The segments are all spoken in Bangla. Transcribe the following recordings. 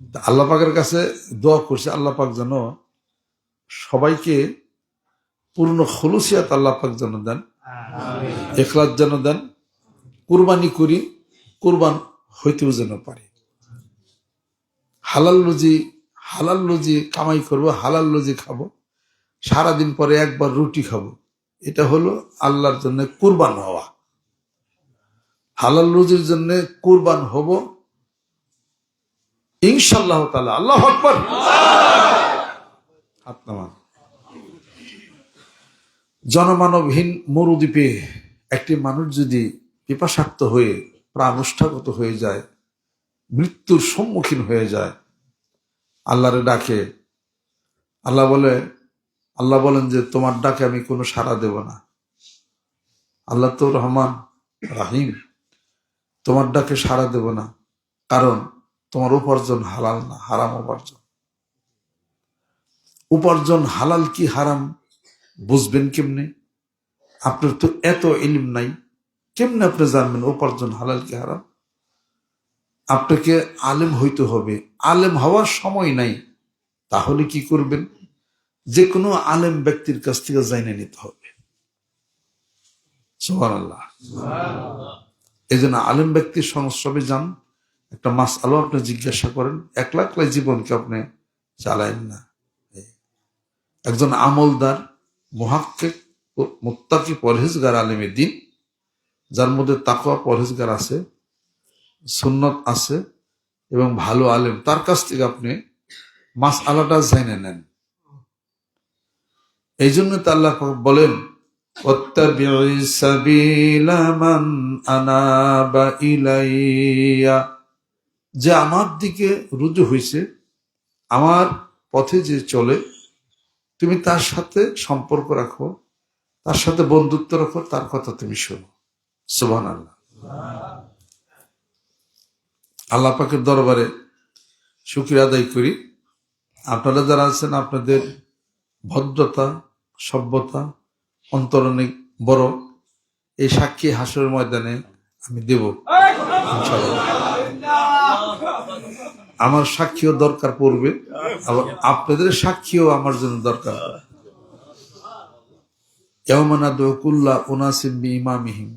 আল্লাহ পাকের কাছে দোয়া করছে আল্লাহ পাক যেন সবাইকে পূর্ণ খলুসিয়াত আল্লাহ পাক যেন দেন এখলাস যেন দেন কুরবানি করি কুরবান হইতেও যেন পারে। হালাল লুজি হালাল লুজি কামাই করব হালাল লুজি খাব সারাদিন পরে একবার রুটি খাব এটা হলো আল্লাহর জন্য কুরবান হওয়া। হালাল রুজির জন্য কুরবান হব ইনশাল্লাহ তালা আল্লাহ আকবর। জনমানবহীন মরুদ্বীপে একটি মানুষ যদি পিপাসাক্ত হয়ে, প্রাণুষ্ঠাগত হয়ে যায়, মৃত্যুর সম্মুখীন হয়ে যায়, আল্লাহরে ডাকে, আল্লাহ বলে, আল্লাহ বলেন যে, তোমার ডাকে আমি কোনো সাড়া দেব না। আল্লাহ তো রহমান, রাহিম। তোমার ডাকে সাড়া দেব না। কারণ তোমার উপার্জন হালাল না হারাম উপার্জন। উপার্জন হালাল কি হারাম বুঝবেন কেমনে? আপনার তো এত ইলিম নাই কেমনে আপনি জানবেন উপার্জন হালাল কি হারাম? আপনাকে আলেম হইতে হবে। আলেম হওয়ার সময় নাই তাহলে কি করবেন? যে কোনো আলেম ব্যক্তির কাছ থেকে জাইনে নিতে হবে। সোহান আল্লাহ এই জন্য আলেম ব্যক্তির সংস্রবে যান একটা মাস আলো আপনি জিজ্ঞাসা করেন, একলা একলাই জীবনকে আপনি চালায়েন না। একজন আমলদার, মহাক্কেক, মুত্তাকি, পরহেজগার, আলেমে দিন, যার মধ্যে তাকওয়া, পরহেজগার আছে, সুন্নত আছে এবং ভালো আলেম, তার কাছ থেকে আপনি মাস আলাটা জেনে নেন। এই জন্য তো আল্লাহ পাক বলেন "ওয়াত্তাবি'i সাবিলা মান আনাবা ইলাইয়া। যে আমার দিকে রুজু হয়েছে আমার পথে যে চলে, তুমি তার সাথে সম্পর্ক রাখো, তার সাথে বন্ধুত্ব রাখো, তার কথা তুমি শোনো। সুবান আল্লাহ আল্লাহ পাকের দরবারে শুক্রিয়া আদায় করি। আপনারা যারা আছেন, আপনাদের ভদ্রতা, সভ্যতা অন্তর অনেক বড়, এই সাক্ষী হাসর ময়দানে আমি দেব। আমার সাক্ষীও দরকার পড়বে। আবার আপনাদের সাক্ষীও আমার জন্য দরকার। ইয়াউমানা কুল্লা উনাসিম বি ইমামিহিম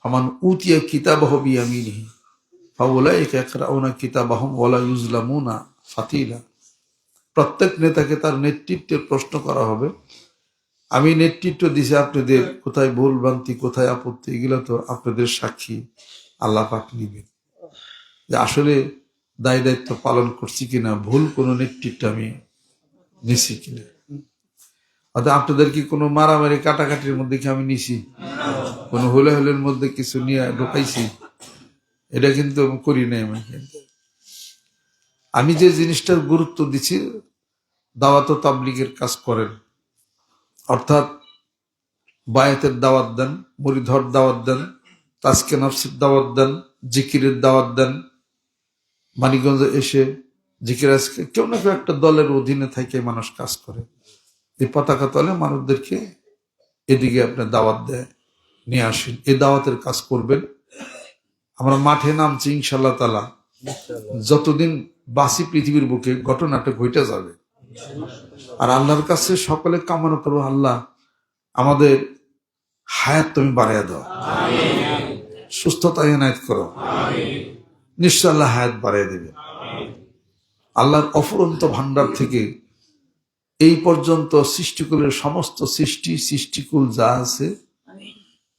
ফামান উতিয়া কিতাবাহ বিয়ামিনিহি, ফাউলাইকা ইয়াকরাউনা কিতাবাহুম ওয়ালা ইউজলামুনা ফাতিলা। প্রত্যেক নেতাকে তার নেতৃত্বের প্রশ্ন করা হবে, আমি নেতৃত্ব দিছি আপনাদের, কোথায় ভুল ভ্রান্তি কোথায় আপত্তি, এগুলো তো আপনাদের সাক্ষী, আল্লাহ পাক নিবেন। যে আসলে দায় দায়িত্ব পালন করছি কিনা, ভুল কোনো নেতৃত্ব আমি নিছি কিনা? অর্থাৎ আপনাদের কি কোনো মারামারি, কাটাকাটির মধ্যে কি আমি নিছি? কোনো হলে হলের মধ্যে কিছু নিয়ে ঢোকাইছি? এটা কিন্তু করি নাই আমি আমি যে জিনিসটার গুরুত্ব দিচ্ছি দাওয়াত তাবলিগের কাজ করেন। অর্থাৎ বায়াতের দাওয়াত দেন মরিধর দাওয়াত দেন, তাজকে নফসির দাওয়াত দেন, জিকিরের দাওয়াত দেন মানিকগঞ্জে এসে জিকির আজকে কেউ না কেউ একটা দলের অধীনে থাকে মানুষ কাজ করে। এই পতাকা তলে মানুষদেরকে এদিকে আপনার দাওয়াত দেয়, নিয়ে আসেন। এই দাওয়াতের কাজ করবেন। আমরা মাঠে নামছি ইনশাল্লাহ তালা যতদিন বাসি পৃথিবীর বুকে ঘটনাটা ঘটে যাবে। আর আল্লাহর কাছে সকলে কামনা করব, আল্লাহ আমাদের হায়াত তুমি বাড়াইয়া দাও। সুস্থতা এনায়ত করো। নিশ্চয় আল্লাহ হায়াত বাড়াই দেবে। আল্লাহর অফুরন্ত ভান্ডার থেকে এই পর্যন্ত সৃষ্টিকুলের সমস্ত সৃষ্টি, সৃষ্টিকুল যা আছে,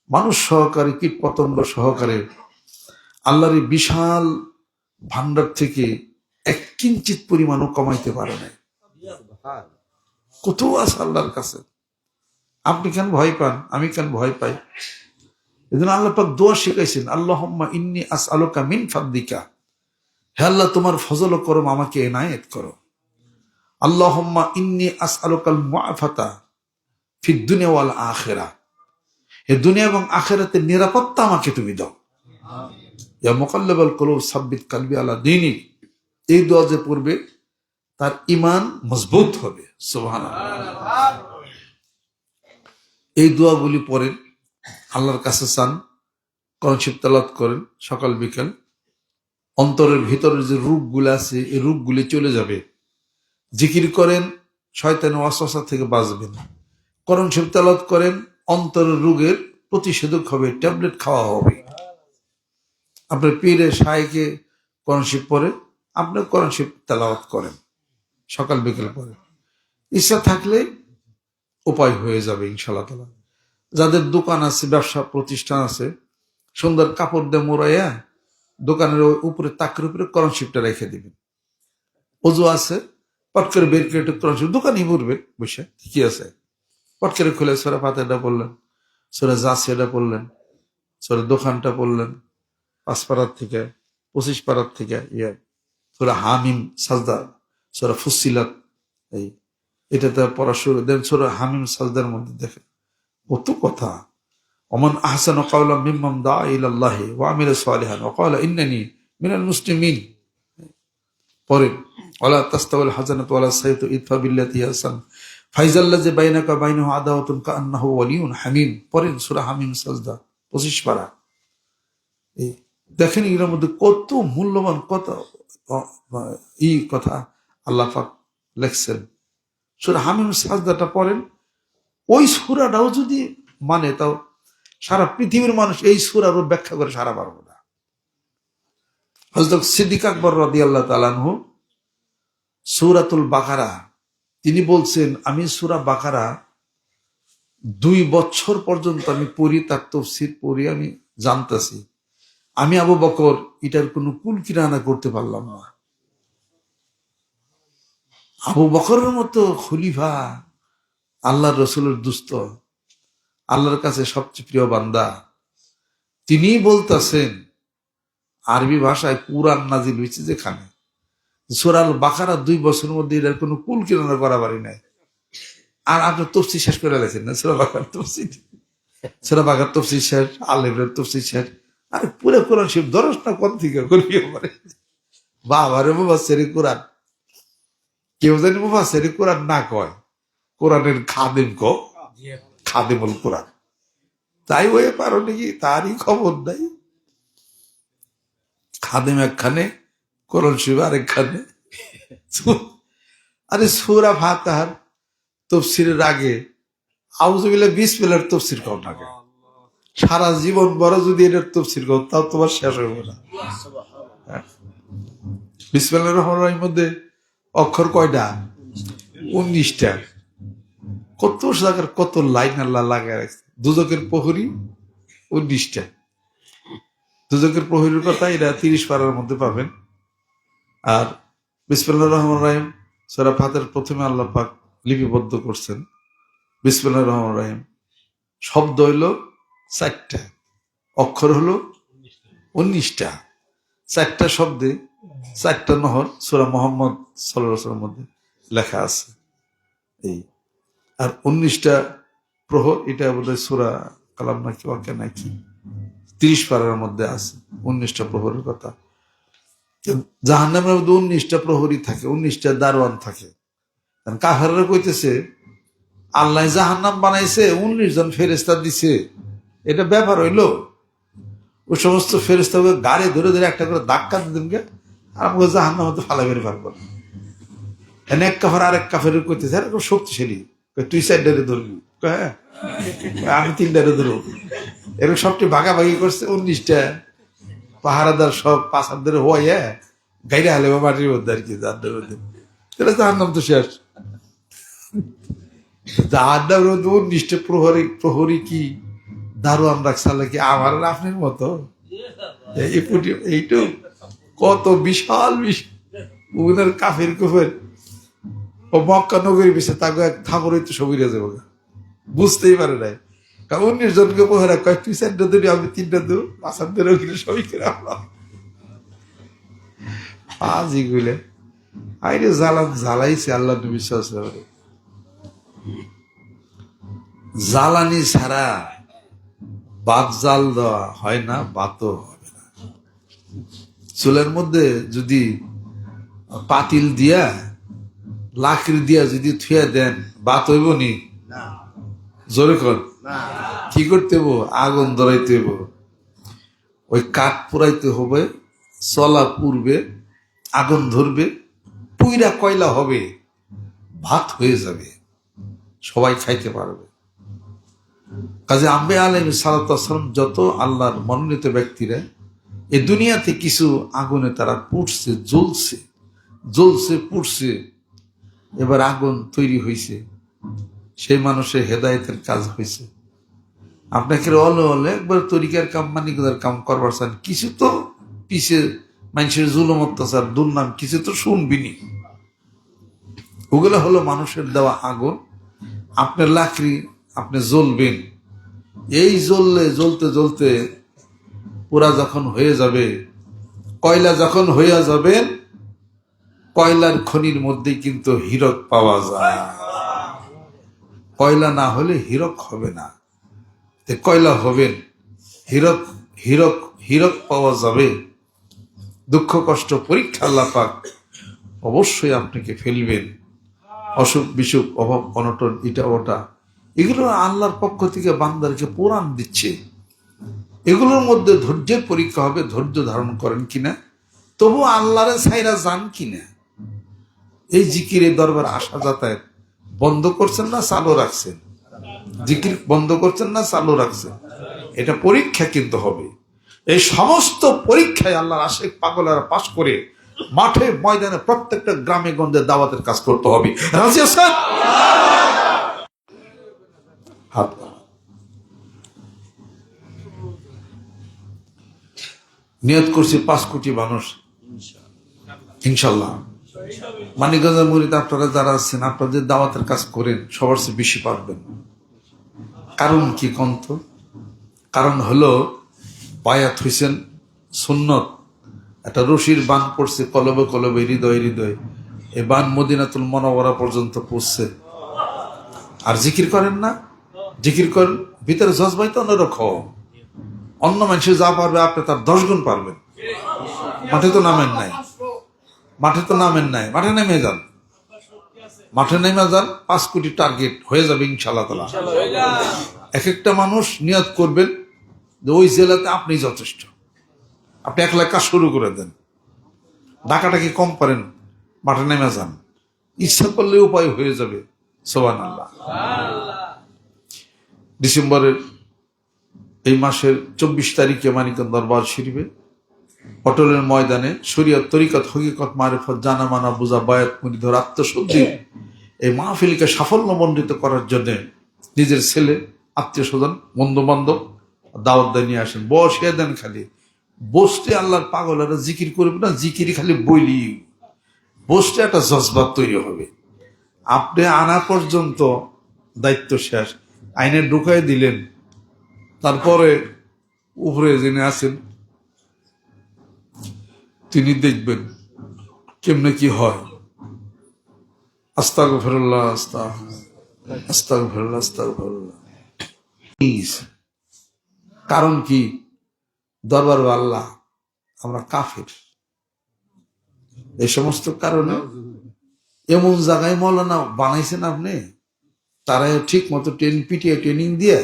মানুষ সহকারে কীট পতঙ্গ সহকারে আল্লাহর বিশাল ভান্ডার থেকে এক কিঞ্চিত পরিমাণও কমাইতে পারে না কত আছে আল্লাহর কাছে? আপনি কেন ভয় পান? আমি কেন ভয় পাই? এজন্য আল্লাহ পাক দোয়া শিখাইছেন আল্লাহ ইন্নি আস আলোকা মিন ফাদ্দিকা হে আল্লাহ, তোমার ফজল করম আমাকে এনায়েত করো। আল্লাহ ইন্নি আস আলোকাল মুআফাতা ফিদ দুনিয়া ওয়াল আখেরা। হে দুনিয়া এবং আখেরাতে নিরাপত্তা আমাকে তুমি দাও। ইয়া মোকাল্লেবাল কলব, সাব্বিত কালবি আলা দিনী। এই দোয়া যে পড়বে, তার ইমান মজবুত হবে। সোহান এই দোয়াগুলি পড়েন আল্লাহর কাছে চান করণ শিব তালাত করেন সকাল, বিকেল। অন্তরের ভিতরে যে রূপগুলো আছে, এই রূপগুলি চলে যাবে। জিকির করেন, শয়তানের ওয়াসওয়াসা থেকে বাঁচবেন। করণ শিব করেন, অন্তরের রোগের প্রতিষেধক হবে, ট্যাবলেট খাওয়া হবে। আপনার পীরে সাইকে করণ শিব পরে আপনি করণ শিব তেলাওয়াত করেন, সকাল, বিকেল পরে ইচ্ছা থাকলে উপায় হয়ে যাবে ইনশাল্লাহ তালা যাদের দোকান আছে, ব্যবসা প্রতিষ্ঠান আছে, সুন্দর কাপড় দিয়ে মোড়াইয়া দোকানের উপরে তাকের উপরে করণ রেখে দিবেন। অজু আছে, পট করে বের করে করণ দোকানই পড়বে বসে, ঠিকই আছে। পট করে খুলে সোরা পাতাটা পড়লেন, সোরা জাসিয়াটা পড়লেন, সোরা দোকানটা পড়লেন, পাঁচ পাড়ার থেকে, পঁচিশ পাড়ার থেকে ইয়ে সোরা হামিম, সাজদা, সোরা ফুসিলাত এই, এটাতে পড়া শুরু, দেন সোরা হামিম, সাজদার মধ্যে দেখে কত কথা অমন আহসান কাউলা মিম্মাম দা ইলাল্লাহি ওয়া আমিলা সালিহান ওয়া ক্বালা ইন্নানি মিনাল মুসলিমিন। পরে, ওয়ালা তাস্তাওয়াল হাজানাত ওয়ালা সাইতু ইদফা বিল্লাতি হাসান ফাইজাল্লাজি বাইনাকা বাইনাহু আদাওয়াতুন কাআন্নাহু ওয়ালিয়ুন হামিম পরেন সূরা হামিম সাজদা 25 পারা। এই দেখেন এর মধ্যে কত মূল্যবান কত অ- অ- ই কথা আল্লাহ পাক লেখছেন। সূরা হামিম সাজদাটা পড়েন ওই সূরাটাও যদি মানে তাও সারা পৃথিবীর মানুষ এই সূরারও ব্যাখ্যা করে সারা পারব না। হজরত সিদ্দিক আকবর রদি আল্লাহ তালানহু সুরাতুল বাকারা, তিনি বলছেন, আমি সুরা বাকারা দুই বছর পর্যন্ত আমি পড়ি, তার তফসির পড়ি, আমি জানতেছি। আমি আবু বকর, এটার কোনো কুল কিরানা করতে পারলাম না। আবু বকরের মতো খলিফা আল্লাহর রসুলের দুস্থ আল্লাহর কাছে সবচেয়ে প্রিয় বান্দা। তিনি বলতেছেন, আরবি ভাষায় কুরআন নাজিল হয়েছে যেখানে। সোরাল বাকারা দুই বছরের মধ্যে এটার কোনো কুল কিরানা করা পারি নাই। আর আপনার তফসি শেষ করে গেছেন না? সোরা বাকার তফসি সোরা বাকার তফসি শেষ আলেমের তফসি শেষ। আরে পুরো কোরআন শিব দরস না কোন থেকে করবি বাবারে বাবা সেরি কোরআন। কেউ জানি বাবা সেরি কোরআন না কয়। কোরআনের খাদেম ক? খাদিমুল কোরআন। তাই হয়ে পারো নাকি তারই খবর নাই? খাদেম একখানে কোরআন শিব আরেকখানে। আরে সুরা ফাতাহার তফসিরের আগে আউজবিল্লা বিশ বেলার তফসির কম থাকে সারা জীবন বড় যদি এটার তফসির কম তাও তোমার শেষ হবে না। বিসমিল্লাহ রহমান মধ্যে অক্ষর কয়টা? উনিশটা। কত জায়গার কত লাইন আল্লাহ লাগায় রাখছে। দুজকের প্রহরী উনিশটা দুজকের প্রহরীর কথা এটা তিরিশ পারার মধ্যে পাবেন। আর বিসমিল্লাহ রহমান রাহিম, সোরা ফাতের প্রথমে আল্লাহ পাক লিপিবদ্ধ করছেন। বিসমিল্লাহ রহমান রাহিম, শব্দ হইল চারটা, অক্ষর হলো উনিশটা। চারটা শব্দে চারটা নহর সুরা মোহাম্মদ সাল্লামের মধ্যে লেখা আছে। এই আর উনিশটা প্রহর, এটা বোধহয় সুরা কালাম নাকি ওকে নাকি? তিরিশ পাড়ার মধ্যে আছে, উনিশটা প্রহরের কথা। জাহান্নামের মধ্যে উনিশটা প্রহরী থাকে, উনিশটা দারোয়ান থাকে। কাহারা কইতেছে, আল্লাহ জাহান্নাম বানাইছে, উনিশ জন ফেরেস্তা দিছে। এটা ব্যাপার হইল ওই সমস্ত ফেরেস্তা গাড়ি ধরে ধরে একটা করে ধাক্কা দিতেন গে আর আমাকে জাহান্নাম তো ফালা বের পারব এক কাফার আরেক কাফের কইতেছে এরকম শক্তিশালী। তুই সাইডারে ধরবি। হ্যাঁ। আমি তিনটারে ধরবো। এরকম সবটি ভাগাভাগি করছে উনিশটা। পাহারাদার সব পাশাদের হয়ে গাইরে হালে বা মাটির মধ্যে আর কি, জাহান্নামের মধ্যে। তাহলে জাহান্নাম তো শেষ। জাহান্নামের মধ্যে উনিশটা প্রহরী প্রহরী কি? দারোয়ান রাখসালে কি আমার আপনার মতো? এই এইটু কত বিশাল বিশাল কাফের কুফের। ও মক্কা নগরী বিষে তাকে এক থামরই তো সবিরে যাব বুঝতেই পারে নাই। উনিশ জনকে পোহরা কয়েক তুই চারটা ধরি আমি তিনটা দেবো পাঁচানদের ওখানে সবই করে আমরা আজই গুলে। আইরে জ্বালান, জ্বালাইছে আল্লাহ নবী সাল্লাল্লাহু জ্বালানি ছাড়া বাত জাল দেওয়া হয় না, বাতও হবে না। চুলের মধ্যে যদি পাতিল দিয়া লাকড়ি দিয়া যদি থুয়া দেন বাত হইব নি? জোরে কর কি করতে আগুন ধরাইতে হইব। ওই কাঠ পুরাইতে হবে চলা পূর্বে আগুন ধরবে পুইরা কয়লা হবে ভাত হয়ে যাবে সবাই খাইতে পারবে। কাজে আম্বে আলম সালাতাম যত আল্লাহর মনোনীত ব্যক্তিরা এ দুনিয়াতে কিছু আগুনে তারা পুড়ছে জ্বলছে জ্বলছে পুড়ছে। এবার আগুন তৈরি হয়েছে সেই মানুষের হেদায়েতের কাজ হয়েছে আপনাকে অলে অলে একবার তরিকার কাম মানিকদার কাম করবার চান। কিছু তো পিছে মানুষের জুলুম, অত্যাচার, দুর্নাম, কিছু তো শুনবিনি। ওগুলো হলো মানুষের দেওয়া আগুন। আপনার লাকড়ি, আপনি জ্বলবেন। এই জ্বললে জ্বলতে জ্বলতে পুরা যখন হয়ে যাবে, কয়লা যখন হয়ে যাবে কয়লার খনির মধ্যে কিন্তু হীরক পাওয়া যায়। কয়লা না হলে হীরক হবে না। কয়লা হবেন? হীরক হীরক হীরক পাওয়া যাবে। দুঃখ, কষ্ট, পরীক্ষা পাক অবশ্যই আপনাকে ফেলবেন। অসুখ, বিসুখ, অভাব, অনটন এটা ওটা এগুলো আল্লাহর পক্ষ থেকে বান্দারকে পুরাণ দিচ্ছে। এগুলোর মধ্যে ধৈর্যের পরীক্ষা হবে, ধৈর্য ধারণ করেন কিনা? তবু আল্লাহরে ছাইরা যান কিনা? এই জিকিরের দরবার আসা যাতায়াত বন্ধ করছেন না, চালু রাখছেন? জিকির বন্ধ করছেন না, চালু রাখছেন? এটা পরীক্ষা কিন্তু হবে। এই সমস্ত পরীক্ষায় আল্লাহর আশেক পাগলারা পাশ করে মাঠে, ময়দানে প্রত্যেকটা গ্রামে গঞ্জে দাওয়াতের কাজ করতে হবে। নিয়ত করছি পাঁচ কোটি মানুষ। ইনশাল্লাহ। মানিকগঞ্জের মুরিদ আপনারা যারা আছেন, আপনারা যে দাওয়াতের কাজ করেন, সবার চেয়ে বেশি পারবেন। কারণ কি কন্ত? কারণ হলো, বায়াত হইছেন সুন্নত। একটা রশির বান পড়ছে কলবে কলবে, হৃদয় হৃদয়। এ বান মদিনাতুল মনোবরা পর্যন্ত পড়ছে। আর জিকির করেন না? জিকির করেন, ভিতরে জজবাই তো অন্যরকম। অন্য মানুষের যা পারবে, আপনি তার দশ গুণ পারবেন। মাঠে তো নামেন নাই। মাঠে তো নামেন নাই। মাঠে নেমে যান। মাঠে নেমে যান পাঁচ কোটি টার্গেট হয়ে যাবে ইনশাল্লাহ তালা এক একটা মানুষ নিয়ত করবেন যে ওই জেলাতে আপনি যথেষ্ট। আপনি একলা কাজ শুরু করে দেন। ডাকাটাকে কম পারেন? মাঠে নেমে যান। ইচ্ছা করলে উপায় হয়ে যাবে। সোবান আল্লাহ ডিসেম্বরের এই মাসের চব্বিশ তারিখে মানিকন দরবার শিরবে। পটলের ময়দানে শরীয়ত তরিকত হকিকত মারেফত জানা মানা বুঝা বায়াত মুরিধর আত্মশুদ্ধি এই মাহফিলকে সাফল্যমণ্ডিত করার জন্য নিজের ছেলে আত্মীয় স্বজন বন্ধু বান্ধব দাওয়াত দিয়ে নিয়ে আসেন। বসে দেন খালি। বসতে আল্লাহর পাগলেরা জিকির করবে না জিকির খালি বইলি। বসতে একটা জজবাত তৈরি হবে। আপনি আনা পর্যন্ত দায়িত্ব শেষ। আইনে ঢুকাই দিলেন। তারপরে উপরে যিনি আছেন তিনি দেখবেন কেমনে কি হয়। আস্তাক ফেরল্লাহ আস্তা আস্তাক ফেরল্লাহ আস্তাক ফেরল্লাহ কারণ কি? দরবার আল্লাহ আমরা কাফের। এই সমস্ত কারণে এমন জায়গায় মৌলানা বানাইছেন আপনি, তারা ঠিক মতো ট্রেন পিটিয়ে, ট্রেনিং দিয়ে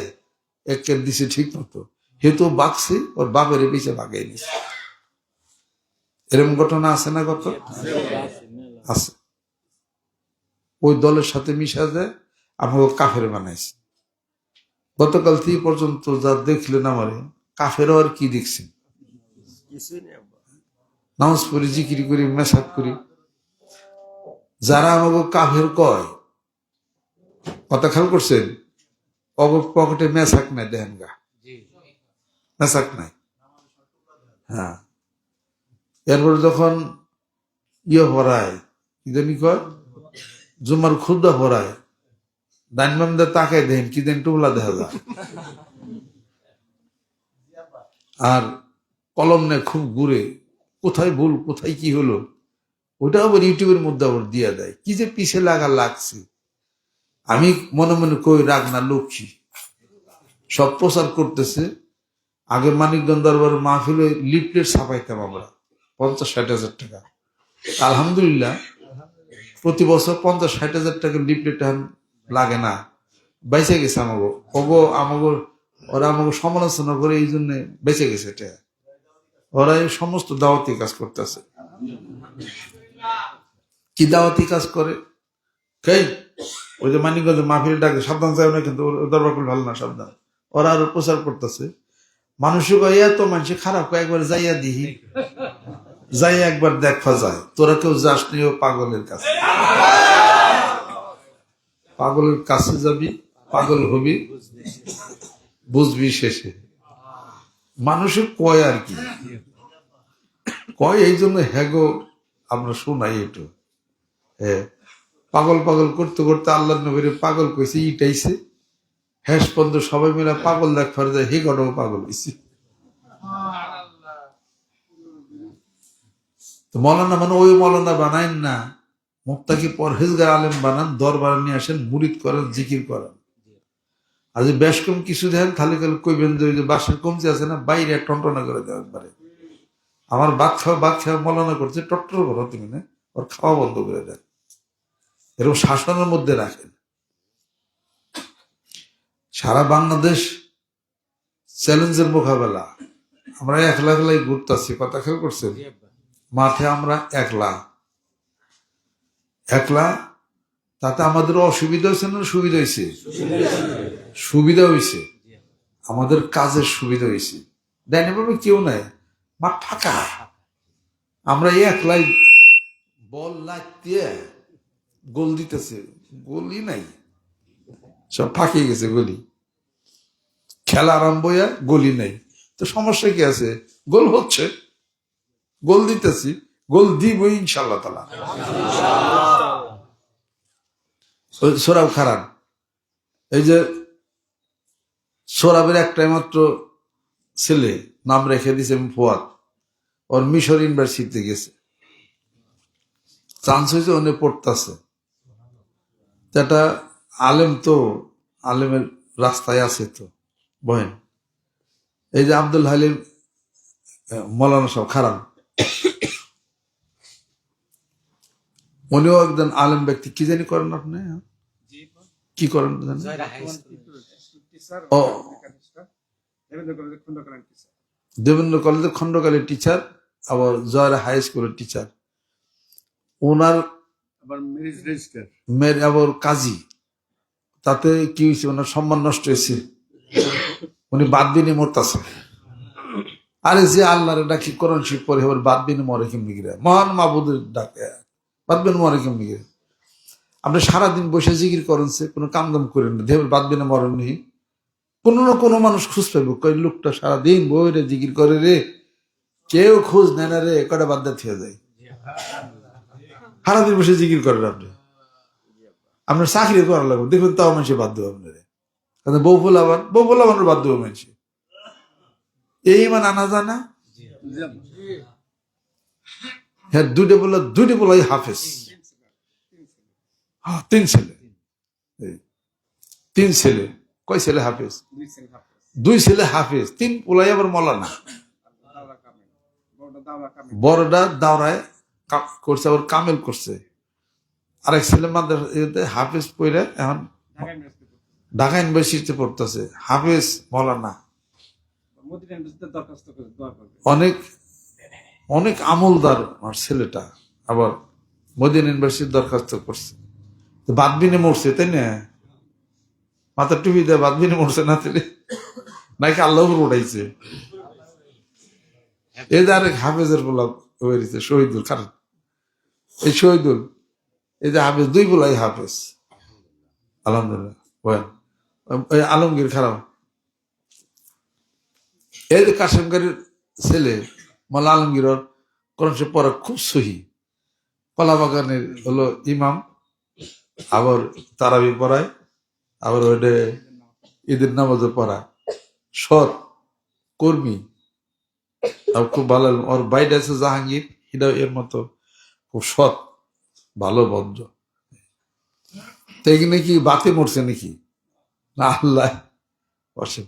একের দিছে ঠিক মতো হেতু বাগছে, ওর বাপের পিছিয়ে বাগাই নিছে এরকম ঘটনা আছে না কত? আছে। ওই দলের সাথে মিশা যায় আমাকে কাফের বানাইছে। গতকাল থেকে পর্যন্ত যা দেখলেন আমারে কাফেরও আর কি দেখছেন? নামাজ পড়ি জিকিরি করি মেসাক করি। যারা আমাকে কাফের কয় কথা খেয়াল করছেন? অগ পকেটে মেসাক নাই দেখেন গা। মেসাক নাই। হ্যাঁ। এরপর যখন ইয়ে ভরায়, কি জানি কয়? জুমার খুদ্া ভরায়। ডাইন বামদা তাকায় দেখেন কি দেন টুবলা দেখা যায়। আর কলম নে খুব ঘুরে, কোথায় ভুল, কোথায় কি হলো ওটা আবার ইউটিউবের মধ্যে আবার দিয়ে দেয়। কি যে পিছে লাগা লাগছে। আমি মনে মনে কই, রাগ না লক্ষ্মী। সব প্রচার করতেছে। আগে মানিকগঞ্জ দরবার মাহফিলে লিফলেট ছাপাইতাম আমরা। পঞ্চাশ ষাট হাজার টাকা। আলহামদুলিল্লাহ, প্রতি বছর পঞ্চাশ ষাট হাজার টাকা লিফলেট লাগে না। বেঁচে গেছে আমাগো। ওগো, আমাগো, ওরা আমাকে সমালোচনা করে এই জন্য বেঁচে গেছে এটা। ওরা এই সমস্ত দাওয়াতি কাজ করতেছে। কি দাওয়াতি কাজ করে? কেই ওই যে মানিকগঞ্জ মাহফিল ডাকে, সাবধান চাই না কিন্তু দরবার করলে ভালো না, সাবধান। ওরা আরও প্রচার করতেছে। মানুষও কয়, এত মানুষ খারাপ একবার যাইয়া দিহি। যাই একবার দেখা যায়। তোরা কেউ যাস নি পাগলের কাছে। পাগলের কাছে যাবি, পাগল হবি, বুঝবি শেষে। মানুষের কয় আর কি? কয় এই জন্য হ্যাগো, আমরা শোনাই একটু। হ্যাঁ পাগল পাগল করতে করতে আল্লাহ নবীর পাগল কইছে, ইটাইছে। পর্যন্ত সবাই মিলে পাগল দেখ যায়, হে গডও পাগল হইছে। তো মৌলানা মানে ওই মৌলানা বানাইন না। মুক্তাকি পরহেজগার আলেম বানান, দরবার নিয়ে আসেন, মুরিদ করেন, জিকির করেন। আর যদি বেশ কম কিছু দেন, তাহলে কালে কইবেন যে বাসের কমতি আছে না, বাইরে টনটনা করে দেওয়া পারে আমার বাদ খাওয়া বাদ খাওয়া মলানা করছে, টট্টর করো তুমি না, ওর খাওয়া বন্ধ করে দেন। এরকম শাসনের মধ্যে রাখেন। সারা বাংলাদেশ চ্যালেঞ্জের মোকাবেলা। আমরা একলা একলাই ঘুরতেছি কথা খেয়াল করছেন? মাঠে আমরা একলা। একলা, তাতে আমাদের অসুবিধা হয়েছে না সুবিধা হয়েছে সুবিধা হয়েছে আমাদের কাজের সুবিধা হয়েছে এভাবে কেউ নাই। মাঠ ফাঁকা। আমরা এই একলাই বল লাগ দিয়ে গোল দিতেছে। গোলই নাই। সব ফাঁকে গেছে গলি খেলা আরম্ভ গলি নাই। তো সমস্যা কি আছে? গোল হচ্ছে। গোল দিতেছি, গোল দিবই ইনশাল্লাহ তালা সোরাব খারাপ এই যে সোরাবের একটাই মাত্র ছেলে, নাম রেখে দিছে ফুয়াদ, ওর মিশর ইউনিভার্সিটিতে গেছে। চান্স হয়েছে ওনে পড়তেছে। এটা আলেম তো, আলেমের রাস্তায় আছে তো, বহেন। এই যে আব্দুল হালিম, মৌলানা সব খারাপ উনিও একজন আলেম ব্যক্তি কি জানি করেন আপনি? কি করেন ও। দেবেন্দ্র কলেজের খন্ডকালের টিচার। আবার জয়রা হাই স্কুলের টিচার। ওনার মেয়ের আবার কাজী। তাতে কি হয়েছে? ওনার সম্মান নষ্ট হয়েছে। উনি বাদ বিনে মরতাছে। আরে যে আল্লাহরে ডাকি, কোরআন শিব পরে এবার বাদ বিনে মরে কেমনি গিরে? মহান মাবুদের ডাকে। বাদ বিনে মরে কেমনি গিরে? আপনি সারাদিন বসে জিকির করেন সে, কোনো কাম দাম করেন না। দেবের বাদ বিনে মরেন নি কোনো না কোনো মানুষ খুঁজ পাইব কই লোকটা সারাদিন বই রে জিকির করে রে। কেউ খোঁজ নেয় না রে কটা বাদ দিয়ে যায়। সারাদিন বসে জিকির করেন আপনি। আপনার চাকরি করার লাগবে, দেখবেন তাও মানুষে বাধ্য হবে আপনার। কারণ বউ ফোলাবান বউ ফোলাবানোর বাধ্য হবে মানুষ। এই মানে আনা জানা হ্যাঁ দুইটা বলল, দুইটা বলাই হাফেজ। হ্যাঁ তিন ছেলে। তিন ছেলে। কয় ছেলে হাফেজ? দুই ছেলে হাফেজ। তিন পোলাই আবার মলানা বড়টা দাওরায় কা- করছে, আবার কামেল করছে। আরেক ছেলে মাদের ইয়েতে হাফেজ পইরা এখন ঢাকা ইউনিভার্সিটিতে পড়তেছে। হাফেজ মলানা দরখাস্ত করে দোয়া করবে অনেক অনেক আমলদার আমার ছেলেটা আবার মদিনা ইউনিভার্সিটির দরখাস্ত করছে। বাদবিনে মরছে, তাই না? মাথার টুপি দেয় বাদবিনে মরছে না তাহলে? নাকি আল্লাহ উঠাইছে? এই যে আরেক হাফেজের বলা হয়েছে শহীদুল খারাপ এই শহীদুল, এই যে হাফেজ, দুই বলাই হাফেজ। আলহামদুলিল্লাহ ওই আলমগীর খারাপ। এই যে ছেলে মালা আলমগীর কোরআন পড়া খুব সহি। কলা বাগানের হলো ইমাম, আবার তারাবি পড়ায়, আবার ওইটা ঈদের নামাজও পড়া সৎ কর্মী, আর খুব ভালো, ওর বাইরে আছে জাহাঙ্গীর এটাও এর মতো খুব সৎ, ভালো ভদ্র তো এখানে কি বাতে মরছে নাকি? না, আল্লাহ, অসীম।